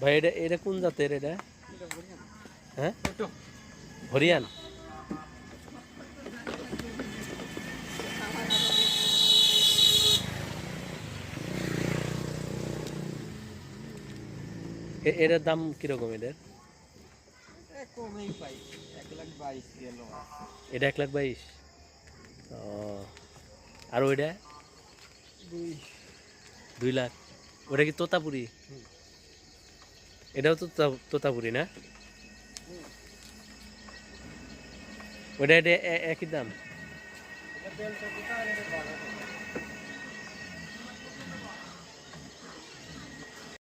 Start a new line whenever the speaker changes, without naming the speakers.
ভাই এটা এটা কোন জাতের এটা? হ্যাঁ? হরিয়ান। এ- এটার দাম কীরকম
বাইশ
এটা এক লাখ বাইশ? আর ওইটা?
দুই
লাখ। ওটা কি তোতাপুরি? এটাও তো তোতা- তোতাপুরি না? ওটা এটা একই দাম?